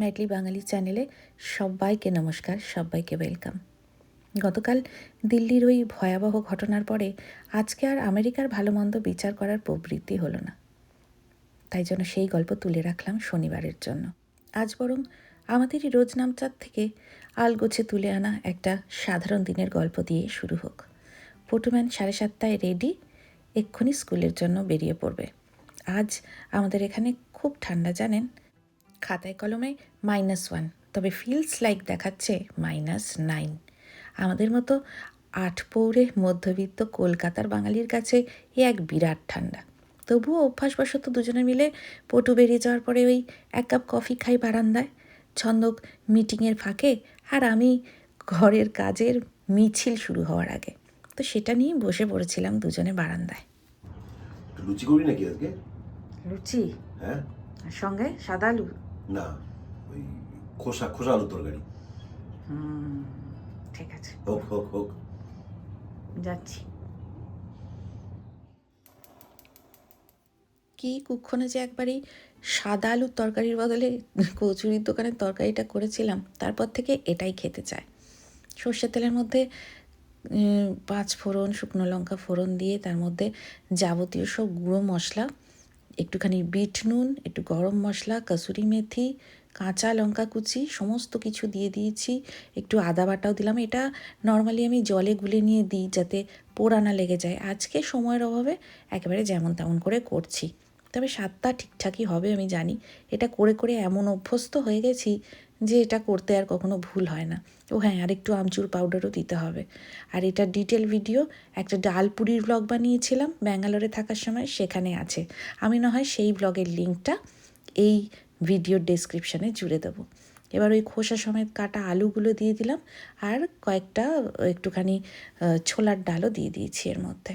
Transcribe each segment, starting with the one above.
Madly বাঙালি চ্যানেলে সবাইকে নমস্কার, সবাইকে ওয়েলকাম। গতকাল দিল্লির ওই ভয়াবহ ঘটনার পরে আজকে আর আমেরিকার ভালো মন্দ বিচার করার প্রবৃত্তি হলো না। তাই জন্য সেই গল্প তুলে রাখলাম শনিবারের জন্য। আজ বরং আমাদেরই রোজ নামচাঁদ থেকে আলগোছে তুলে আনা একটা সাধারণ দিনের গল্প দিয়ে শুরু হোক। পটুম্যান সাড়ে সাতটায় রেডি, এক্ষুনি স্কুলের জন্য বেরিয়ে পড়বে। আজ আমাদের এখানে খুব ঠান্ডা, জানেন? খাতায় কলমে মাইনাস ওয়ান তবে ফিলস লাইক দেখাচ্ছে মাইনাস নাইন আমাদের মতো আট পৌরে মধ্যবিত্ত কলকাতার বাঙালির কাছে এ এক বিরাট ঠান্ডা। তবুও অভ্যাসবশত দুজনে মিলে পটু বেরিয়ে যাওয়ার পরে ওই এক কাপ কফি খাই বারান্দায়। ছন্দক মিটিংয়ের ফাঁকে আর আমি ঘরের কাজের মিছিল শুরু হওয়ার আগে। তো সেটা নিয়ে বসে পড়েছিলাম দুজনে বারান্দায়। লুচি করি নাকি আজকে? লুচি? হ্যাঁ। সঙ্গে সাদা আলু? না ওই খোসা খোসা আলুর তরকারি। হুম ঠিক আছে। হোক হোক হোক। যাচ্ছি। কি কুক্ষণে যে একবারই সাদা আলুর তরকারির বদলে কচুরির দোকানের তরকারিটা করেছিলাম তারপর থেকে এটাই খেতে চায়। সর্ষের তেলের মধ্যে পাঁচ ফোড়ন শুকনো লঙ্কা ফোড়ন দিয়ে তার মধ্যে যাবতীয় সব গুঁড়ো মশলা একটুখানি বিট নুন, একটু গরম মশলা, কসুরি মেথি, কাঁচা লঙ্কা কুচি, সমস্ত কিছু দিয়ে দিয়েছি। একটু আদা বাটাও দিলাম। এটা নর্মালি আমি জলে গুলে নিয়ে দিই যাতে পোড়া না লেগে যায়। আজকে সময়ের অভাবে একেবারে যেমন তেমন করে করছি। তবে স্বাদটা ঠিকঠাকই হবে আমি জানি। এটা করে করে এমন অভ্যস্ত হয়ে গেছি যে এটা করতে আর কখনো ভুল হয় না। ও হ্যাঁ আর একটু আমচুর পাউডারও দিতে হবে। আর এটা ডিটেল ভিডিও একটা ডাল পুরির ব্লগ বানিয়েছিলাম ব্যাঙ্গালোরে থাকার সময়, সেখানে আছে। আমি না হয় সেই ব্লগের লিঙ্কটা এই ভিডিওর ডেসক্রিপশানে জুড়ে দেবো। এবার ওই খোসা সমেত কাটা আলুগুলো দিয়ে দিলাম আর কয়েকটা একটুখানি ছোলার ডালও দিয়ে দিয়েছি এর মধ্যে।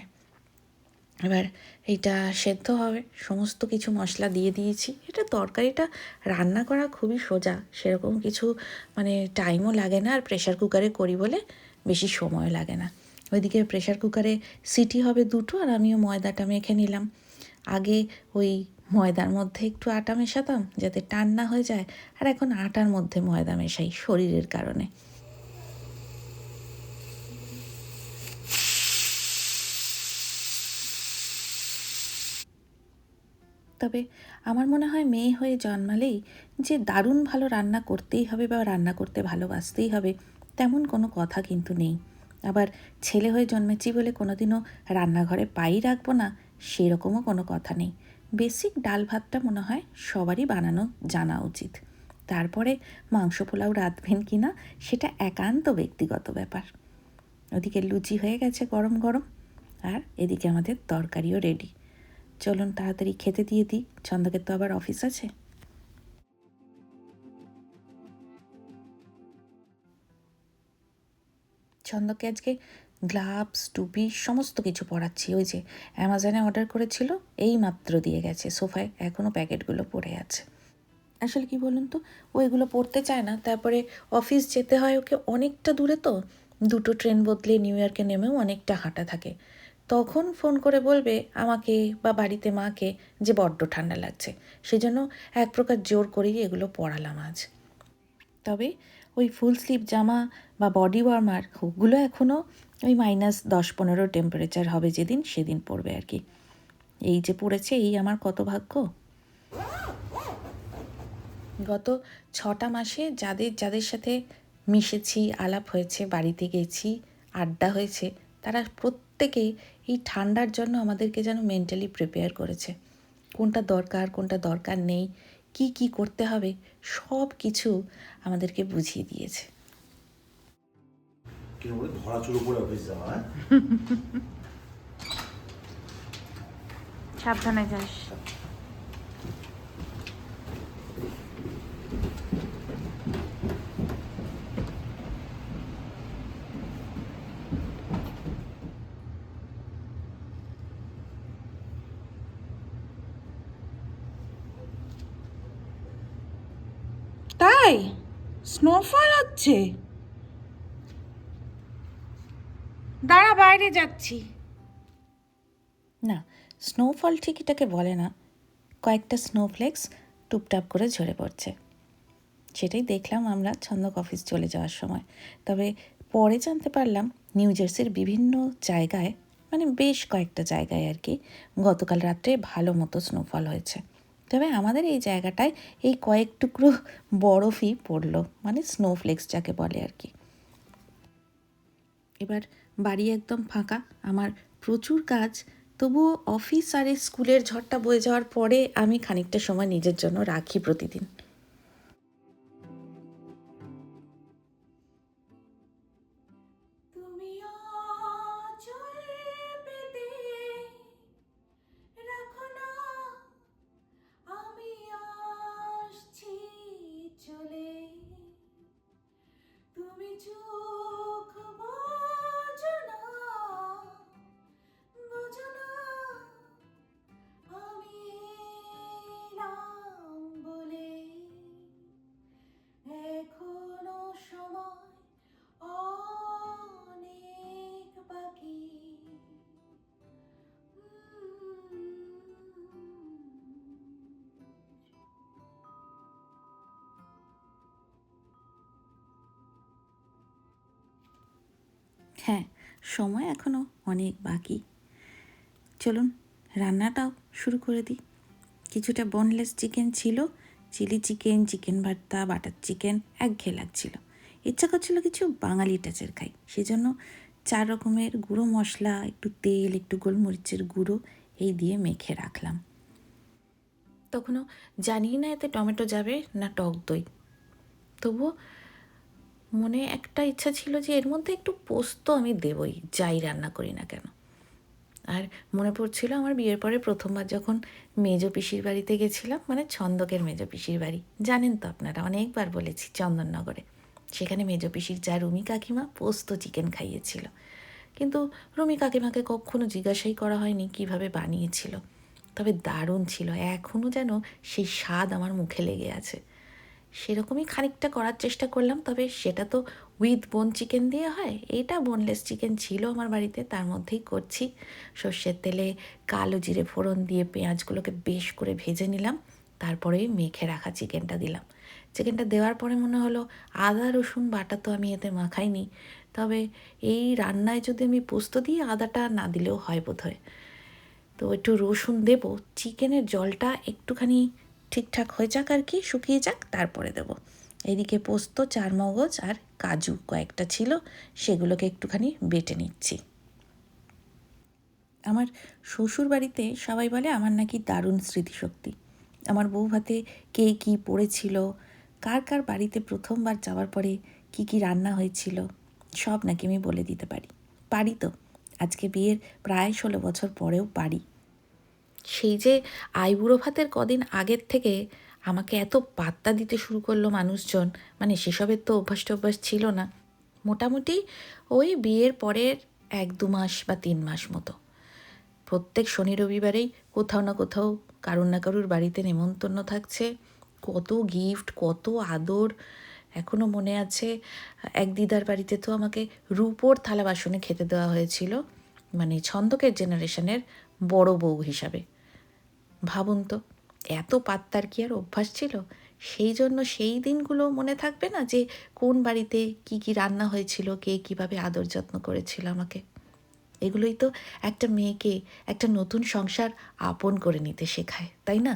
এবার এইটা সেদ্ধ হবে, সমস্ত কিছু মশলা দিয়ে দিয়েছি। এটা তরকারিটা রান্না করা খুবই সোজা। সেরকম কিছু মানে টাইমও লাগে না, আর প্রেশার কুকারে করি বলে বেশি সময় লাগে না। ওইদিকে প্রেশার কুকারে সিটি হবে দুটো, আর আমিও ময়দাটা মেখে নিলাম। আগে ওই ময়দার মধ্যে একটু আটা মেশাতাম, যাতে টান না হয়ে যায়, আর এখন আটার মধ্যে ময়দা মেশাই শরীরের কারণে। তবে আমার মনে হয় মেয়ে হয়ে জন্মালেই যে দারুণ ভালো রান্না করতেই হবে বা রান্না করতে ভালোবাসতেই হবে, তেমন কোনো কথা কিন্তু নেই। আবার ছেলে হয়ে জন্মেছি বলে কোনোদিনও রান্নাঘরে পাই রাখব না, সেরকমও কোনো কথা নেই। বেসিক ডাল ভাতটা মনে হয় সবারই বানানো জানা উচিত। তারপরে মাংস পোলাও রাঁধবেন কি না, সেটা একান্ত ব্যক্তিগত ব্যাপার। ওদিকে লুচি হয়ে গেছে গরম গরম, আর এদিকে আমাদের তরকারিও রেডি চলুন তাড়াতাড়ি খেতে দিয়ে দিই। ছন্দকের তো আবার অফিস আছে। ছন্দকে আজকে গ্লাভস টুপি, সমস্ত কিছু পরাচ্ছি। ওই যে অ্যামাজনে অর্ডার করেছিল এই মাত্র দিয়ে গেছে। সোফায় এখনও প্যাকেটগুলো পড়ে আছে। আসলে কি বলুন তো, ও এগুলো পড়তে চায় না। তারপরে অফিস যেতে হয় ওকে অনেকটা দূরে তো। দুটো ট্রেন বদলে নিউ ইয়র্কে নেমেও অনেকটা হাঁটা থাকে। তখন ফোন করে বলবে আমাকে বা বাড়িতে মাকে যে বড্ড ঠান্ডা লাগছে। সেজন্য এক প্রকার জোর করেই এগুলো পড়ালাম আজ। তবে ওই ফুল স্লিভ জামা বা বডি ওয়ার্মার ওগুলো এখনও ওই মাইনাস দশ পনেরো টেম্পারেচার হবে যেদিন সেদিন পড়বে আর কি। এই যে পড়েছে, এই আমার কত ভাগ্য? গত ছটা মাসে যাদের যাদের সাথে মিশেছি, আলাপ হয়েছে, বাড়িতে গেছি, আড্ডা হয়েছে তারা প্রত্যেকেই এই ঠান্ডার জন্য আমাদেরকে যেন মেন্টালি প্রিপেয়ার করেছে। কোনটা দরকার কোনটা দরকার নেই কি কি করতে হবে সব কিছু আমাদেরকে বুঝিয়ে দিয়েছে। হ্যাঁ? সাবধানে যাস। তাই? স্নোফল হচ্ছে। দাঁড়া, বাইরে যাচ্ছি। না স্নোফল ঠিক এটাকে বলে না। কয়েকটা স্নোফ্লেক্স টুপটাপ করে ঝরে পড়ছে। সেটাই দেখলাম আমরা ছন্দক অফিস চলে যাওয়ার সময়। তবে পরে জানতে পারলাম নিউ জার্সির বিভিন্ন জায়গায় মানে বেশ কয়েকটা জায়গায় আর কি, গতকাল রাত্রে ভালো মতো স্নোফল হয়েছে। তবে আমাদের এই জায়গাটায় এই কয়েক টুকরো বরফই পড়ল মানে স্নোফ্লেক্স যাকে বলে আর কি। এবার বাড়ি একদম ফাঁকা, আমার প্রচুর কাজ, তবুও অফিস আর স্কুলের ঝড়টা বয়ে যাওয়ার পরে আমি খানিকটা সময় নিজের জন্য রাখি প্রতিদিন। হ্যাঁ সময় এখনও অনেক বাকি। চলুন, রান্নাটাও শুরু করে দিই। কিছুটা বোনলেস চিকেন ছিল চিলি চিকেন চিকেন ভর্তা বাটার চিকেন এক একঘেয়ে লাগছিল ইচ্ছা করছিল কিছু বাঙালি টাচের খাই। সেজন্য চার রকমের গুঁড়ো মশলা, একটু তেল, একটু গোলমরিচের গুঁড়ো, এই দিয়ে মেখে রাখলাম। তখনও জানি না এতে টমেটো যাবে না টক দই। তবুও মনে একটা ইচ্ছা ছিল যে এর মধ্যে একটু পোস্ত আমি দেবই, যাই রান্না করি না কেন। আর মনে পড়ছিল আমার বিয়ের পরে প্রথমবার যখন মেজ পিসির বাড়িতে গেছিলাম মানে ছন্দকের মেজ পিসির বাড়ি, জানেন তো আপনারা, অনেকবার বলেছি চন্দননগরে। সেখানে মেজ পিসির যা রুমি কাকিমা পোস্ত চিকেন খাইয়েছিল। কিন্তু রুমি কাকিমাকে কখনো জিজ্ঞাসাই করা হয়নি কীভাবে বানিয়েছিল। তবে দারুণ ছিল এখনও যেন সেই স্বাদ আমার মুখে লেগে আছে। সেরকমই খানিকটা করার চেষ্টা করলাম, তবে সেটা তো উইথ বোন চিকেন দিয়ে হয়। এটা বোনলেস চিকেন ছিল আমার বাড়িতে, তার মধ্যেই করছি। সর্ষের তেলে কালো জিরে ফোড়ন দিয়ে পেঁয়াজগুলোকে বেশ করে ভেজে নিলাম তারপরেই মেখে রাখা চিকেনটা দিলাম। চিকেনটা দেওয়ার পরে মনে হলো আদা, রসুন, বাটা তো আমি এতে মাখাইনি। তবে এই রান্নায় যদি আমি পোস্ত দিই, আদাটা না দিলেও হয় বোধহয়। তো একটু রসুন দেব চিকেনের জলটা একটুখানি ঠিকঠাক হয়ে যাক আর কি, শুকিয়ে যাক, তারপরে দেব। এদিকে পোস্ত চার মগজ আর কাজু কয়েকটা ছিল, সেগুলোকে একটুখানি বেটে নিচ্ছি। আমার শ্বশুর বাড়িতে সবাই বলে আমার নাকি দারুণ স্মৃতিশক্তি। আমার বউ ভাতে কে কী পড়েছিল, কার কার বাড়িতে প্রথমবার যাওয়ার পরে কি কি রান্না হয়েছিল, সব নাকি আমি বলে দিতে পারি। পারি তো, আজকে বিয়ের প্রায় ষোলো বছর পরেও পারি। সেই যে আইবুড়ো ভাতের কদিন আগের থেকে আমাকে এত পাত্তা দিতে শুরু করল মানুষজন মানে সেসবের তো অভ্যাস টভ্যাস ছিল না। মোটামুটি ওই বিয়ের পরের এক দু মাস বা তিন মাস মতো। প্রত্যেক শনি রবিবারেই কোথাও না কোথাও কারুর না কারুর বাড়িতে নেমন্তন্ন থাকছে। কত গিফট, কত আদর এখনও মনে আছে, এক দিদার বাড়িতে তো আমাকে রূপোর থালা বাসনে খেতে দেওয়া হয়েছিল মানে ছন্দকের জেনারেশনের বড় বউ হিসাবে। ভাবুন তো, এত পাত্তার কি আর অভ্যাস ছিল? সেই জন্য সেই দিনগুলো মনে থাকবে না যে কোন বাড়িতে কি কি রান্না হয়েছিল, কে কীভাবে আদর যত্ন করেছিল আমাকে? এগুলোই তো একটা মেয়েকে একটা নতুন সংসার আপন করে নিতে শেখায়, তাই না?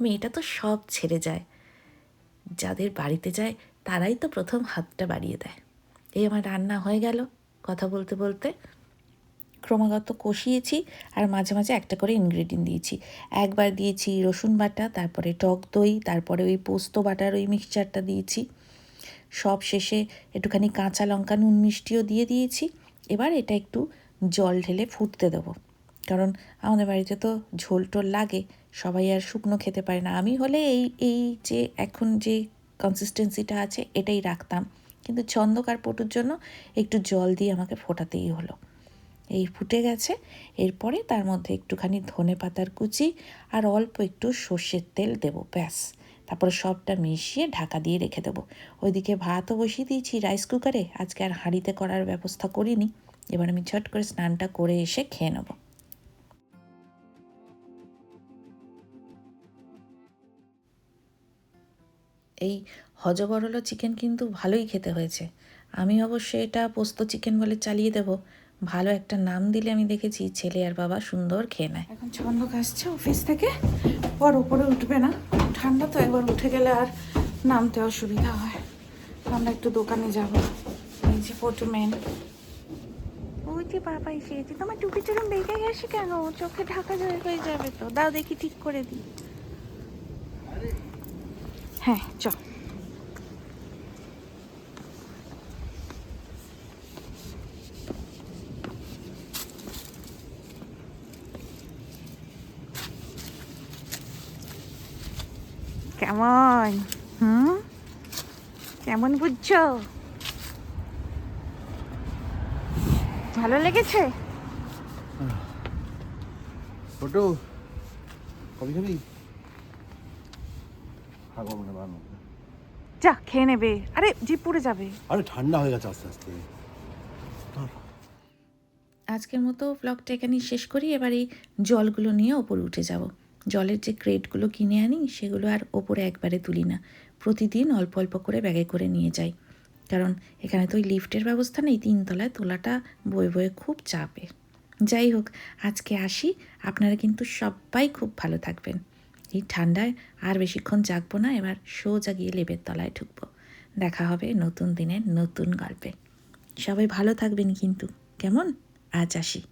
মেয়েটা তো সব ছেড়ে যায়। যাদের বাড়িতে যায়, তারাই তো প্রথম হাতটা বাড়িয়ে দেয়। এই আমার রান্না হয়ে গেল, কথা বলতে বলতে ক্রমাগত কষিয়েছি আর মাঝে মাঝে একটা করে ইনগ্রেডিয়েন্ট দিয়েছি। একবার দিয়েছি রসুন বাটা, তারপরে টক দই, তারপরে ওই পোস্ত বাটার ওই মিক্সচারটা দিয়েছি। সব শেষে একটুখানি কাঁচা লঙ্কা, নুন মিষ্টিও দিয়ে দিয়েছি। এবার এটা একটু জল ঢেলে ফুটতে দেবো। কারণ আমাদের বাড়িতে তো ঝোল টোল লাগে, সবাই আর শুকনো খেতে পারে না। আমি হলে এই এই যে এখন যে কনসিস্টেন্সিটা আছে, এটাই রাখতাম। কিন্তু ছন্দকার পটুর জন্য একটু জল দিয়ে আমাকে ফোটাতেই হলো। এই ফুটে গেছে। এরপরে তার মধ্যে একটুখানি ধনে পাতার কুচি আর অল্প একটু সর্ষের তেল দেবো, ব্যাস। তারপরে সবটা মিশিয়ে ঢাকা দিয়ে রেখে দেবো। ওইদিকে ভাতও বসিয়ে দিয়েছি রাইস কুকারে আজকে আর হাঁড়িতে করার ব্যবস্থা করিনি। এবার আমি ঝট করে স্নানটা করে এসে খেয়ে নেব। এই হজবরল চিকেন কিন্তু ভালোই খেতে হয়েছে। আমি অবশ্য এটা পোস্ত চিকেন বলে চালিয়ে দেব। ভালো একটা নাম দিলে আমি দেখেছি ছেলে আর বাবা সুন্দর খেয়ে নেয়। এখন ছন্দক আসছে অফিস থেকে। পর ওপরে উঠবে না। ঠান্ডা তো একবার উঠে গেলে আর নামতে অসুবিধা হয়। আমরা একটু দোকানে যাব। এই যে পটুমেন ওই যে বাবা এসে গেছে। তোমার টুপি চুরুম বেঁকে গেছে কেন? চোখে ঢাকা জয় হয়ে যাবে তো। দাও দেখি ঠিক করে দিই। হ্যাঁ চ কেমন? হুম? কেমন বুঝছ? ভালো লেগেছে? ফটো? কবি খাবি খাব মানে বানো যা খেয়ে নেবে। আরে জিপ পুড়ে যাবে। আরে ঠান্ডা হয়ে গেছে আস্তে আস্তে। আজকের মতো ব্লগটা এখানেই শেষ করি। এবার এই জলগুলো নিয়ে ওপরে উঠে যাব। জলের যে ক্রেটগুলো কিনে আনি, সেগুলো আর ওপরে একবারে তুলি না। প্রতিদিন অল্প অল্প করে ব্যাগে করে নিয়ে যাই। কারণ এখানে তো ওই লিফটের ব্যবস্থা নেই, তিনতলায় তোলাটা বয়ে বয়ে খুব চাপে। যাই হোক, আজকে আসি। আপনারা কিন্তু সবাই খুব ভালো থাকবেন। এই ঠান্ডায় আর বেশিক্ষণ জাগবো না, এবার সোজা গিয়ে লেবের তলায় ঢুকবো। দেখা হবে নতুন দিনের নতুন গল্পে। সবাই ভালো থাকবেন কিন্তু। কেমন? আজ আসি।